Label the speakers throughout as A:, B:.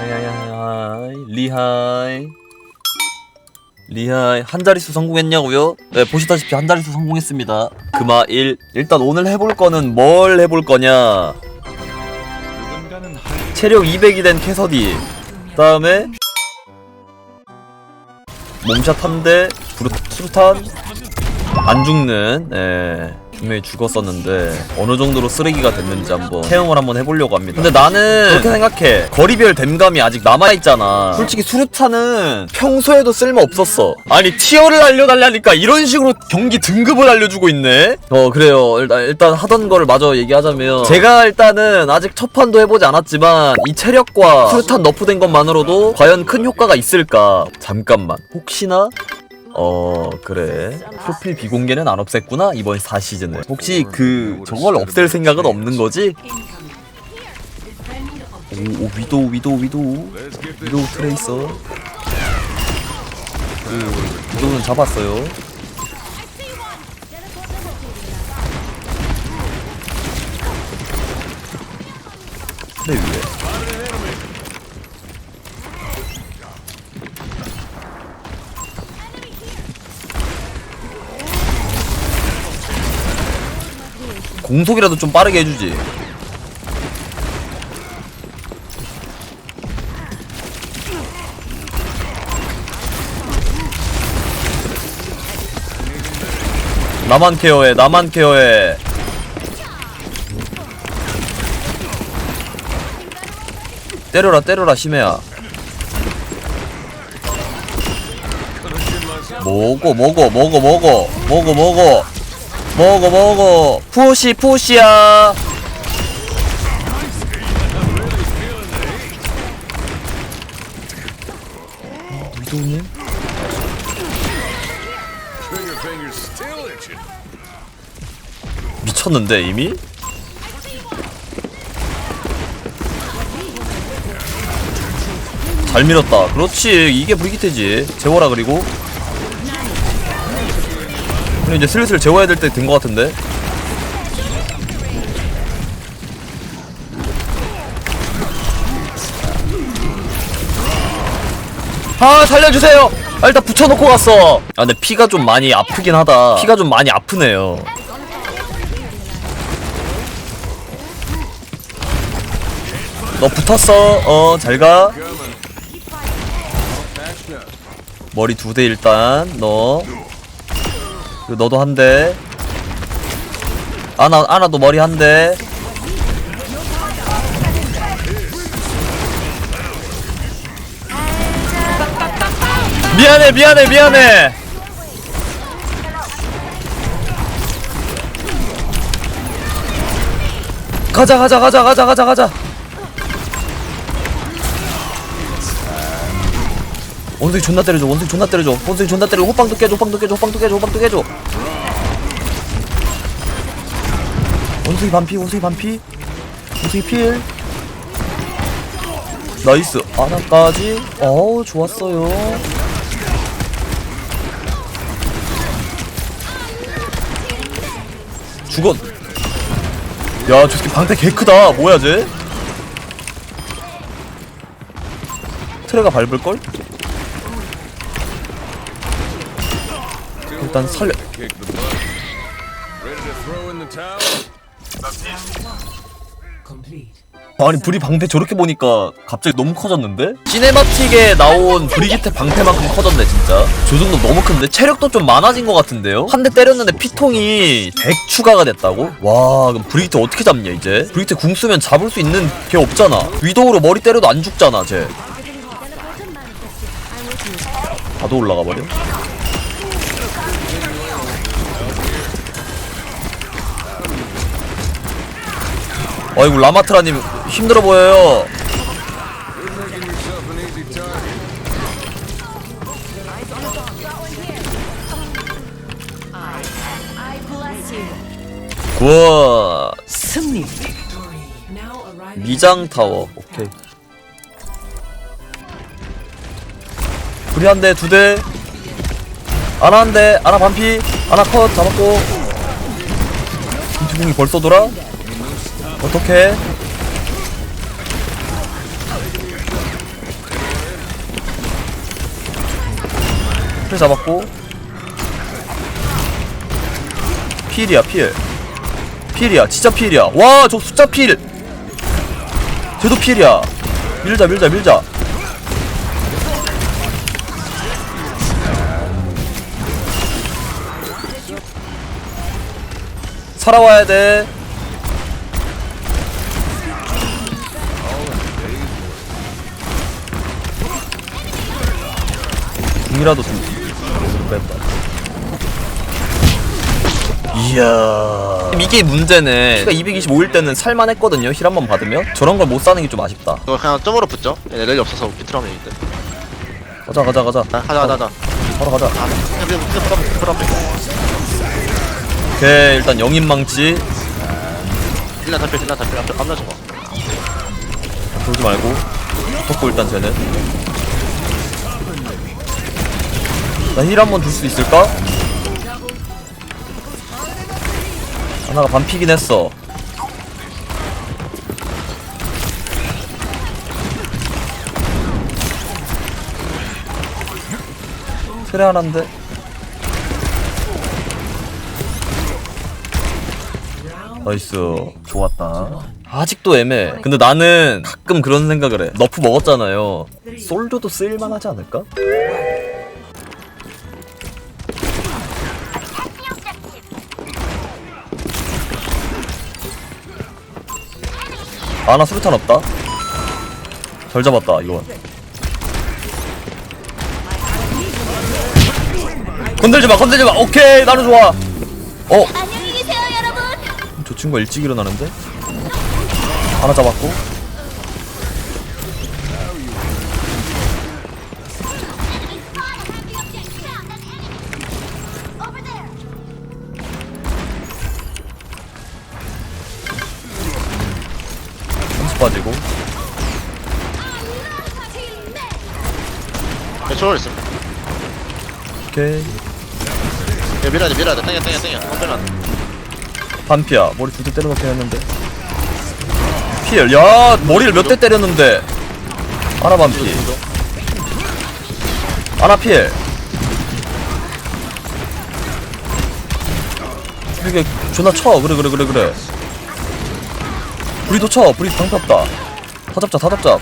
A: 하이하이하이. 리하이. 리하이. 한 자릿수 성공했냐고요? 네 보시다시피 한 자릿수 성공했습니다. 금화 1 일단 오늘 해볼 거는 뭘 해볼 거냐? 체력 200이 된 캐서디. 그 다음에 몸샷 한대 수류탄. 안 죽는 예 분명히 죽었었는데 어느 정도로 쓰레기가 됐는지 한번 체험을 한번 해보려고 합니다. 근데 나는 그렇게 생각해. 거리별 댐감이 아직 남아있잖아. 솔직히 수류탄은 평소에도 쓸모 없었어. 아니 티어를 알려달라니까 이런 식으로 경기 등급을 알려주고 있네? 어 그래요. 일단, 일단 하던 거를 마저 얘기하자면 제가 일단은 아직 첫 판도 해보지 않았지만 이 체력과 수류탄 너프된 것만으로도 과연 큰 효과가 있을까? 잠깐만. 혹시나 어 그래. 프로필 비공개는 안 없앴구나 이번 4시즌에 혹시 그 저걸 없앨 생각은 없는 거지? 오, 오
B: Let's get this
A: 위도우 트레이서. 그 위도우는 잡았어요. 트레 위에 공속이라도 좀 빠르게 해주지. 나만 케어해 나만 케어해. 때려라 때려라 심해야. 먹어 먹어 먹어 먹어 먹어. 먹어 먹어 먹어. 푸시 푸시야. 미쳤는데 이미? 잘 밀었다. 그렇지. 이게 브리기테지. 재워라 그리고 근데 이제 슬슬 재워야 될 때 된 것 같은데? 아 살려주세요! 아, 일단 붙여놓고 갔어. 아 근데 피가 좀 많이 아프긴 하다. 피가 좀 많이 아프네요. 너 붙었어. 어 잘가. 머리 두 대 일단 너 그리고 너도 한 대 아나 아나도 머리 한 대 미안해 미안해 미안해. 가자 가자 가자 가자 가자 가자. 원숭이 존나 때려줘 원숭이 존나 때려줘. 원숭이 존나 때려 호빵도 깨줘 호빵도 깨줘 호빵도 깨줘 호빵도 깨줘 원숭이 반피 원숭이 반피 원숭이 필 나이스 아나까지 어우 좋았어요 죽었 야, 저 새끼 방패 개 크다. 뭐야, 쟤? 트레가 밟을걸? 일단 살려. 아니, 브리 방패 저렇게 보니까 갑자기 너무 커졌는데? 시네마틱에 나온 브리기테 방패만큼 커졌네, 진짜. 저 정도 너무 큰데? 체력도 좀 많아진 것 같은데요? 한 대 때렸는데 피통이 100 추가가 됐다고? 와, 그럼 브리기테 어떻게 잡냐, 이제? 브리기테 궁 쓰면 잡을 수 있는 게 없잖아. 위도우로 머리 때려도 안 죽잖아, 쟤. 다도 올라가 버려? 아이고 라마트라님 힘들어 보여요. 굿.
C: 승리.
A: 미장 타워. 오케이. 불이 한 대, 두 대. 아나 한 대, 아나 반피, 아나 컷 잡았고. 김치공이 벌써 돌아? 어떻게? 필 잡았고. 필이야 필. 필이야 진짜 필이야. 와 저 숫자 필! 쟤도 필이야. 밀자 밀자 밀자. 살아와야 돼. 궁이라도 좀 뺐다. 이야. 이게 문제네. 키가 225일 때는 살만했거든요 힐 한 번 받으면. 저런 걸 못 사는 게 좀 아쉽다.
C: 이거 그냥 점으로 붙죠? 얘네 렐이 없어서 비트라면 이때
A: 가자 가자 가자.
C: 아, 가자 가자 가자.
A: 바로 가자.
C: 아 그냥
A: 오케이 일단 영인망치.
C: 딜라 달필 딜라 달필 앞에 앞나 잡아.
A: 돌지 말고. 붙었고 일단 쟤는 나 힐 한 번 줄 수 있을까? 하나가 반피긴 했어. 트레 하나인데? 나이스. 좋았다. 아직도 애매해. 근데 나는 가끔 그런 생각을 해. 너프 먹었잖아요. 솔저도 쓸만하지 않을까? 아나 수류탄 없다. 잘 잡았다 이건. 건들지마 건들지마. 오케이 나는 좋아. 어.
D: 안녕히 계세요, 여러분.
A: 저 친구가 일찍 일어나는데? 하나 잡았고
C: 얘 초월 있어
A: 오케이.
C: 얘 밀어야 돼 밀어야 돼 땡겨 땡겨 땡겨. 안 밀어
A: 반피야. 머리 두 대 때려놓긴 했는데. 피엘 야 머리를 몇 대 때렸는데. 하나 반피. 하나 피엘 이게 존나 쳐. 그래 그래 그래 그래. 브리도 쳐. 브리 방패 없다. 다 잡자 다 잡자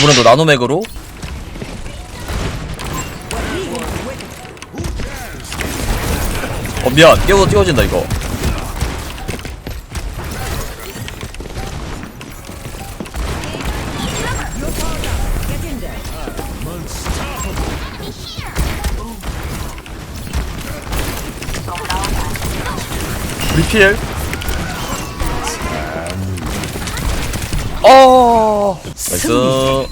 A: 이번에도 나노맥으로. 어 미안. 깨워 띄워진다 이거. 리필 어 나이스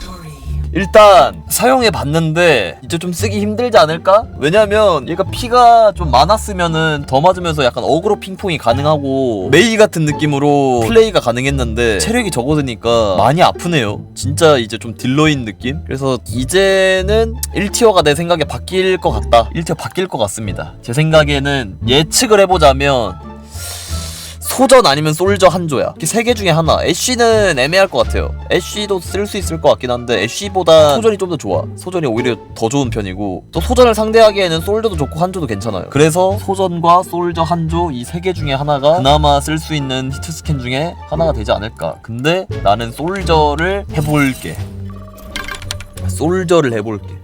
A: 일단 사용해 봤는데 이제 좀 쓰기 힘들지 않을까? 왜냐면 얘가 피가 좀 많았으면은 더 맞으면서 약간 어그로 핑퐁이 가능하고 메이 같은 느낌으로 플레이가 가능했는데 체력이 적어드니까 많이 아프네요. 진짜 이제 좀 딜러인 느낌? 그래서 이제는 1티어가 내 생각에 바뀔 것 같다. 1티어 바뀔 것 같습니다. 제 생각에는 예측을 해보자면 소전 아니면 솔저 한조야. 세개 중에 하나. 애쉬는 애매할 것 같아요. 애쉬도 쓸 수 있을 것 같긴 한데 애쉬보다 소전이 좀 더 좋아. 소전이 오히려 더 좋은 편이고 또 소전을 상대하기에는 솔저도 좋고 한조도 괜찮아요. 그래서 소전과 솔저 한조 이 세 개 중에 하나가 그나마 쓸 수 있는 히트 스캔 중에 하나가 되지 않을까. 근데 나는 솔저를 해볼게. 솔저를 해볼게.